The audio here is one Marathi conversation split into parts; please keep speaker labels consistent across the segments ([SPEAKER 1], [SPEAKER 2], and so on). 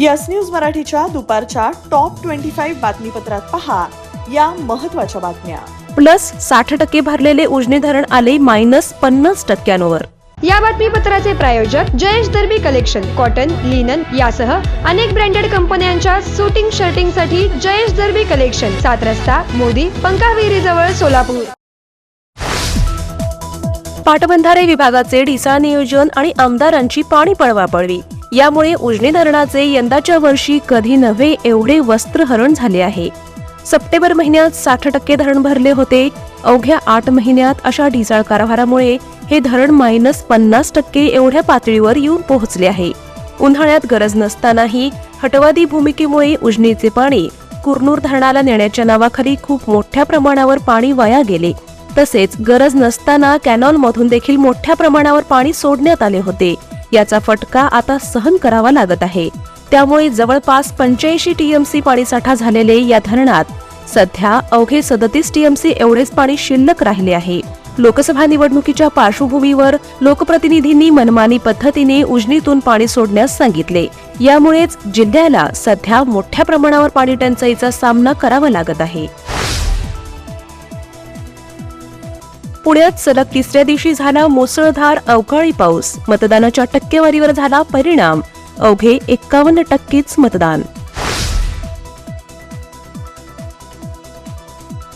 [SPEAKER 1] यस न्यूज मराठीच्या दुपारच्या टॉप ट्वेंटी फाईव्ह बातमीपत्रात पहा या महत्त्वाच्या बातम्या.
[SPEAKER 2] प्लस साठ टक्के भरलेले उजनी धरण आले मायनस पन्नास टक्क्यांवर.
[SPEAKER 3] या बातमीपत्राचे प्रायोजक Jayesh Darbi collection cotton linen यासह अनेक ब्रँडेड कंपन्यांच्या सुटिंग शर्टिंगसाठी जयेश दर्बी कलेक्शन सात रस्ता मोदी पंकाविहिरी जवळ सोलापूर.
[SPEAKER 2] पाटबंधारे विभागाचे ढिसाळ नियोजन आणि आमदारांची पाणी पळवापळवी यामुळे उजनी धरणाचे यंदाच्या वर्षी कधी नव्हे एवढे वस्त्रहरण झाले आहे. सप्टेंबर महिन्यात साठ टक्के धरण भरले होते. अवघ्या आठ महिन्यात अशा ढिसाळ कारभारामुळे हे धरण मायनस पन्नास टक्के एवढ्या पातळीवर येऊन पोहोचले आहे. उन्हाळ्यात गरज नसतानाही हटवादी भूमिकेमुळे उजनीचे पाणी कुरनूर धरणाला नेण्याच्या नावाखाली खूप मोठ्या प्रमाणावर पाणी वाया गेले. तसेच गरज नसताना कॅनॉलमधून देखील मोठ्या प्रमाणावर पाणी सोडण्यात आले होते. याचा फटका आता सहन करावा लागत आहे. त्यामुळे जवळपास पंच्याऐंशी टीएमसी पाणीसाठा झालेले या धरणात सध्या अवघे सदतीस टीएमसी एवढेच पाणी शिल्लक राहिले आहे. लोकसभा निवडणुकीच्या पार्श्वभूमीवर लोकप्रतिनिधींनी मनमानी पद्धतीने उजनीतून पाणी सोडण्यास सांगितले. यामुळेच जिल्ह्याला सध्या मोठ्या प्रमाणावर पाणी टंचाईचा सामना करावा लागत आहे. पुण्यात सलग तिसऱ्या दिवशी झाला मुसळधार अवकाळी पाऊस. मतदानाच्या टक्केवारीवर झाला परिणाम. अवघे एक्कावन्न टक्केच मतदान.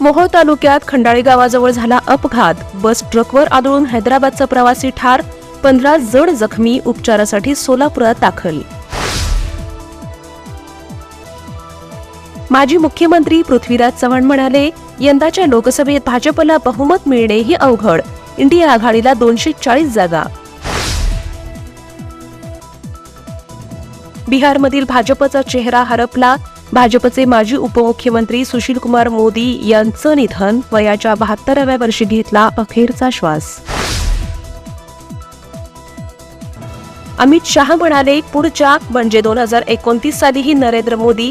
[SPEAKER 2] मोहोळ तालुक्यात खंडाळी गावाजवळ झाला अपघात. बस ट्रकवर आदळून हैदराबादचा प्रवासी ठार. पंधरा जण जखमी. उपचारासाठी सोलापुरात दाखल. माजी मुख्यमंत्री पृथ्वीराज चव्हाण म्हणाले यंदाच्या लोकसभेत भाजपला बहुमत मिळणे ही अवघड. इंडिया आघाडीला दोनशे चाळीस जागा. बिहारमधील भाजपचा चेहरा हरपला. भाजपचे माजी उपमुख्यमंत्री सुशील कुमार मोदी यांचं निधन वयाच्या बहात्तराव्या वर्षी घेतला अखेरचा श्वास. अमित शहा म्हणाले पुढच्या म्हणजे दोन हजार एकोणतीस सालीही Narendra Modi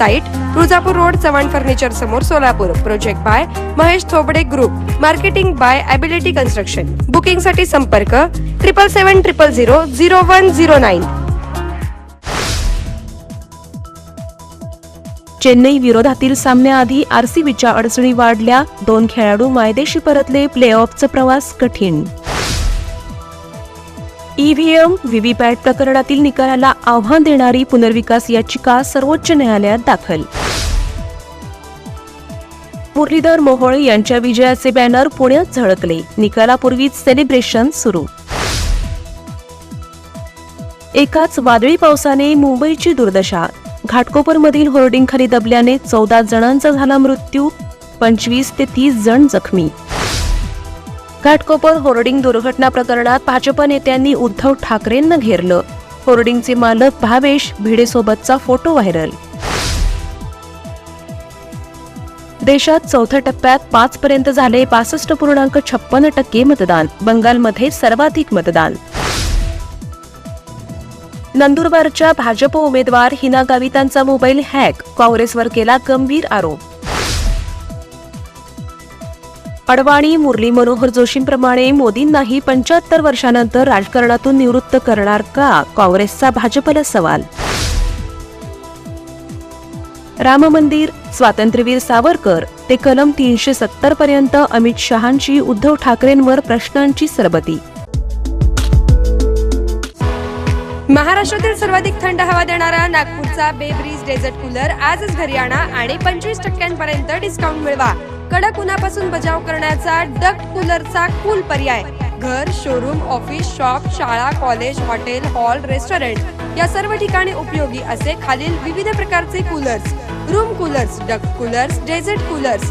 [SPEAKER 3] Site Tuljapur road Chavan furniture समोर Solapur. Project by Mahesh Thobade group marketing by ability construction बुकिंगसाठी संपर्क triple seven triple zero zero one zero nine
[SPEAKER 2] Chennai विरोधातील सामन्याआधी आरसीबीच्या अडचणी वाढल्या. दोन खेळाडू मायदेशी परतले. प्लेऑफचा प्रवास कठीण. ईव्हीएम व्हीव्हीपॅट प्रकरणातील निकालाला आव्हान देणारी पुनर्विकास याचिका सर्वोच्च न्यायालयात दाखल. मुरलीधर मोहोळ यांच्या विजयाचे बॅनर पुण्यात झळकले. निकालापूर्वीच सेलिब्रेशन सुरू. एकाच वादळी पावसाने मुंबईची दुर्दशा. घाटकोपरमधील होर्डिंगखाली दबल्याने चौदा जणांचा झाला मृत्यू पंचवीस ते तीस जण जखमी. घाटकोपर होर्डिंग दुर्घटना प्रकरणात भाजप नेत्यांनी उद्धव ठाकरेंना घेरलं. होर्डिंगचे मालक भावेश भिडेसोबतचा फोटो व्हायरल. देशात चौथ्या टप्प्यात पाच पर्यंत झाले पासष्ट पूर्णांक छप्पन्न टक्के मतदान. बंगालमध्ये सर्वाधिक मतदान. नंदुरबारच्या भाजप उमेदवार हिना गावितांचा मोबाईल हॅक. काँग्रेसवर केला गंभीर आरोप. अडवाणी मुरली मनोहर जोशींप्रमाणे मोदींनाही पंच्याहत्तर वर्षानंतर राजकारणातून निवृत्त करणार का? काँग्रेसचा भाजपला सवाल. राम मंदिर स्वातंत्र्यवीर सावरकर ते कलम तीनशे सत्तर पर्यंत अमित शहांची उद्धव ठाकरेंवर प्रश्नांची सरबती.
[SPEAKER 3] महाराष्ट्रातील सर्वाधिक थंड हवा देणारा नागपूरचा बेब्रिज डेझर्ट कूलर आजच घरी आणा आणि पंचवीस टक्क्यांपर्यंत डिस्काउंट मिळवा. कडक उन्हापासून बचाव करण्याचा डक्ट कूलरचा कूल पर्याय. घर शोरूम ऑफिस शॉप शाळा कॉलेज हॉटेल हॉल रेस्टॉरंट या सर्व ठिकाणी उपयोगी असे खालील विविध प्रकारचे coolers. Room coolers duct coolers desert coolers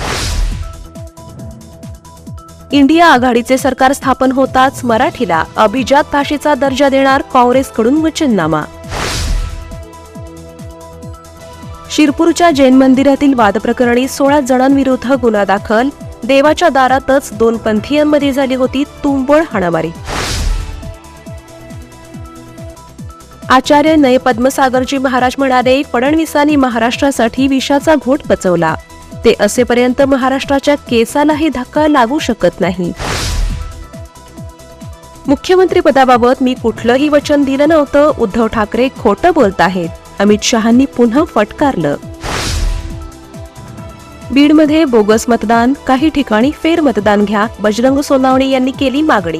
[SPEAKER 2] India आघाडीचे सरकार स्थापन होताच मराठीला अभिजात भाषेचा दर्जा देणार काँग्रेसकडून वचननामा. शिरपूरच्या जैन मंदिरातील वादप्रकरणी सोळा जणांविरुद्ध गुन्हा दाखल. देवाच्या दारातच दोन पंथीयांमध्ये झाली होती तुंबळ हाणामारी. आचार्य नय पद्मसागरजी महाराज म्हणाले फडणवीसांनी महाराष्ट्रासाठी विषाचा घोट पचवला. ते असेपर्यंत महाराष्ट्राच्या केसालाही धक्का लागू शकत नाही. मुख्यमंत्री पदाबाबत मी कुठलंही वचन दिलं नव्हतं उद्धव ठाकरे खोटं बोलत आहेत. अमित शहांनी पुन्हा फटकारलं. बीडमध्ये बोगस मतदान काही ठिकाणी फेर मतदान घ्या बजरंग सोनावणे यांनी केली मागणी.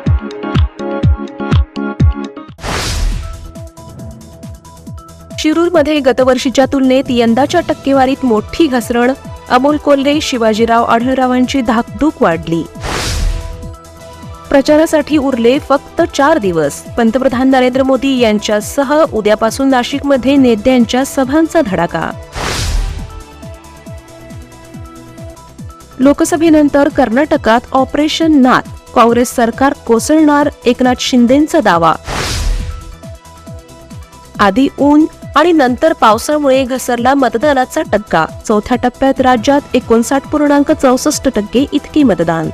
[SPEAKER 2] शिरूरमध्ये गतवर्षीच्या तुलनेत यंदाच्या टक्केवारीत मोठी घसरण. अमोल कोल्हे शिवाजीराव आढळरावांची धाकधूक वाढली. प्रचारासाठी उरले फक्त चार दिवस. पंतप्रधान नरेंद्र मोदी यांच्यासह उद्यापासून नाशिकमध्ये नेत्यांच्या सभांचा धडाका. लोकसभेनंतर कर्नाटकात ऑपरेशन नाथ. काँग्रेस सरकार कोसळणार एकनाथ शिंदेंचा दावा. आधी ऊन आणि नंतर पावसामुळे घसरला मतदानाचा टक्का. चौथ्या टप्प्यात राज्यात एकोणसाठ पूर्णांक चौसष्ट टक्के इतकी मतदान.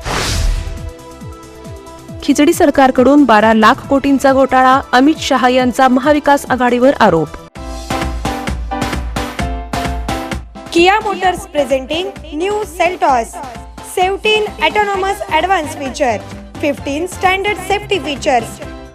[SPEAKER 2] खिचडी सरकारकडून बारा लाख कोटींचा घोटाळा अमित शहा यांचा महाविकास आघाडीवर आरोप.
[SPEAKER 3] Kia motors presenting new Seltos. Seventeen autonomous advance feature. Fifteen standard safety features.